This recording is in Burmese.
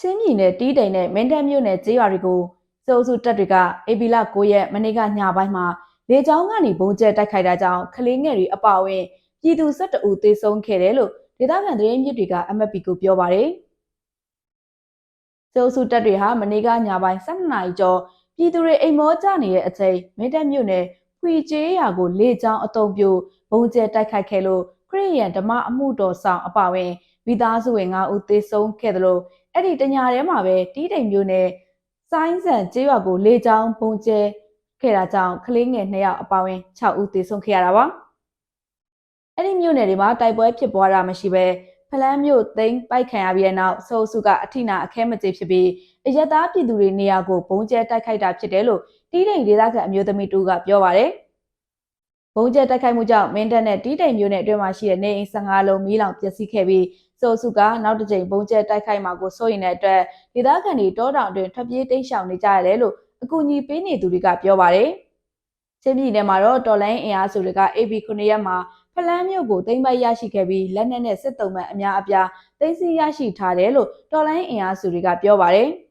ချင်းပြည်နယ်တီးတိန်နဲ့မင်းတပ်မြို့နယ်ကျေးရွာတွေကိုစိုးစုတပ်တွေကအေပီလာ9ရက်မနေ့ကညပိုင်းမှာလေကြောင်းကနေဘုံကျဲတိုက်ခိုက်တာကြောင့်ကလေးငယ်တွေအပါအဝင်ပြည်သူ12ဦးသေဆုံးခဲ့တယ်လို့ဒေသခံသတင်းမြစ်တွေက MFP ကိုပြောပါတယ်။စိုးစုတပ်တွေဟာမနေ့ကညပိုင်း12နာရီကျော်ပြည်သူတွေအိမ်မောကြနေတဲ့အချိန်မင်းတပ်မြို့နယ်ဖွီကျေးရွာကိုလေကြောင်းအုံပြုဘုံကျဲတိုက်ခိုက်ခဲ့လို့ခရစ်ယာန်ဓမ္မအမှုတော်ဆောင်အပါအဝင်မိသားစုဝင်9ဦးသေဆုံးခဲ့တယ်လို့ အဲ့ဒီတညာထဲမှာပဲတီးတိမ်မျိုးနဲ့စိုင်းဆန်ကျေးရွာကိုလေကြောင်းပုံကျဲခဲ့တာကြောင့်ကလေးငယ်2ယောက်အပါအဝင်6ဦးသေဆုံးခဲ့ရတာပါအဲ့ဒီမျိုးနယ်တွေမှာတိုက်ပွဲဖြစ်ပွားတာမရှိပဲဖလန်းမျိုးသိမ်းပိုက်ခံရပြီးတဲ့နောက်ဆိုစုကအထိနာအခဲမကြေဖြစ်ပြီးအယက်သားပြည်သူတွေနေရာကိုဘုံကျဲတိုက်ခိုက်တာဖြစ်တယ်လို့တီးတိမ်ဒေသခံအမျိုးသမီးတူကပြောပါတယ်ဘုံကျဲတိုက်ခိုက်မှုကြောင့်မင်းတပ်နဲ့တီးတိမ်မျိုးနယ်အတွင်းမှာရှိတဲ့နေအိမ်15လုံးမီးလောင်ပျက်စီးခဲ့ပြီး ဆိုစုကနောက်တစ်ကြိမ်ဘုံကျဲတိုက်ခိုက်မှာကိုစိုးရိမ်တဲ့အတွက်ဒေသခံတွေတောတောင်တွင်ထွက်ပြေးတိမ်းရှောင်နေကြရတယ်လို့အကူအညီပေးနေသူတွေကပြောပါတယ်။ချင်းပြည်နယ်မှာတော့တော်လိုင်းအင်အားစုတွေက AB 9ရက်မှာဖလန်းမြို့ကိုသိမ်းပိုက်ရရှိခဲ့ပြီးလက်နက်နဲ့စစ်တုံးမှန်အများအပြားသိမ်းဆည်းရရှိထားတယ်လို့တော်လိုင်းအင်အားစုတွေကပြောပါတယ်။